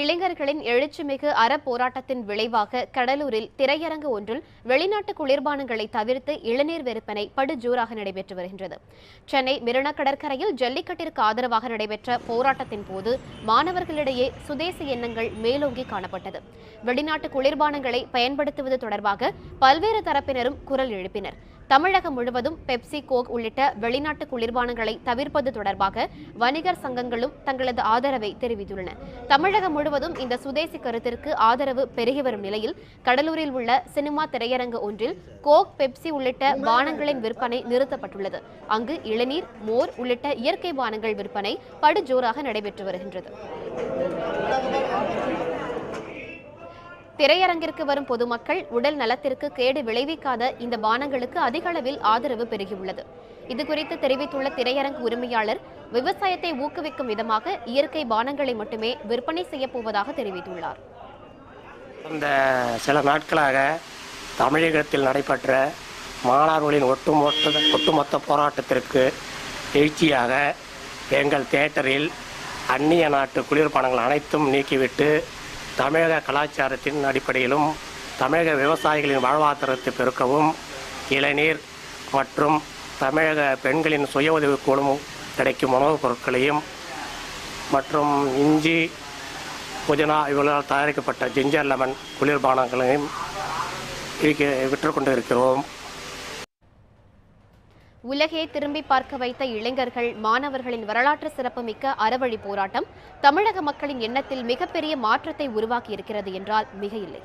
இளைஞர்களின் எழுச்சிமிகு அற போராட்டத்தின் விளைவாக கடலூரில் திரையரங்கு ஒன்றில் வெளிநாட்டு குளிர்பானங்களை தவிர்த்து இளநீர் விற்பனை படுஜூராக நடைபெற்று வருகின்றது. சென்னை மெரினா கடற்கரையில் ஜல்லிக்கட்டிற்கு ஆதரவாக நடைபெற்ற போராட்டத்தின் போது மாணவர்களிடையே சுதேசி எண்ணங்கள் மேலோங்கி காணப்பட்டது. வெளிநாட்டு குளிர்பானங்களை பயன்படுத்துவது தொடர்பாக பல்வேறு தரப்பினரும் குரல் எழுப்பினர். தமிழகம் முழுவதும் பெப்சி கோக் உள்ளிட்ட வெளிநாட்டு குளிர்பானங்களை தவிர்ப்பது தொடர்பாக வணிகர் சங்கங்களும் தங்களது ஆதரவை தெரிவித்துள்ளன. தமிழகம் முழுவதும் இந்த சுதேசி கருத்திற்கு ஆதரவு பெருகி வரும் நிலையில் கடலூரில் உள்ள சினிமா திரையரங்கு ஒன்றில் கோக் பெப்சி உள்ளிட்ட பானங்களின் விற்பனை நிறுத்தப்பட்டுள்ளது. அங்கு இளநீர் மோர் உள்ளிட்ட இயற்கை பானங்கள் விற்பனை படுஜோராக நடைபெற்று வருகின்றது. திரையரங்கிற்கு வரும் பொதுமக்கள் உடல் நலத்திற்கு கேடு விளைவிக்காத இந்த பானங்களுக்கு அதிக அளவில் ஆதரவு பெருகியுள்ளது. இதுகுறித்து தெரிவித்துள்ள திரையரங்கு உரிமையாளர் விவசாயத்தை ஊக்குவிக்கும் விதமாக இயற்கை பானங்களை மட்டுமே விற்பனை செய்யப்போவதாக தெரிவித்துள்ளார். இந்த சில நாட்களாக தமிழகத்தில் நடைபெற்ற மாணவர்களின் ஒட்டுமொத்த ஒட்டுமொத்த போராட்டத்திற்கு எழுச்சியாக எங்கள் தேட்டரில் அந்நிய நாட்டு குளிர்பானங்கள் அனைத்தும் நீக்கிவிட்டு தமிழக கலாச்சாரத்தின் அடிப்படையிலும் தமிழக விவசாயிகளின் வாழ்வாதாரத்தை பெருக்கவும் இளநீர் மற்றும் தமிழக பெண்களின் சுய உதவி குழுமும் கிடைக்கும் உணவுப் பொருட்களையும் மற்றும் இஞ்சி புதினா இவர்களால் தயாரிக்கப்பட்ட ஜிஞ்சர் லெமன் குளிர்பானங்களையும் விற்க விற்றுக்கொண்டு இருக்கிறோம் உலகே திரும்பி பார்க்க வைத்த இளைஞர்கள் மாணவர்களின் வரலாற்று சிறப்புமிக்க அறவழி போராட்டம் தமிழக மக்களின் எண்ணத்தில் மிகப்பெரிய மாற்றத்தை உருவாக்கியிருக்கிறது என்றால் என்றால் மிகையில்லை.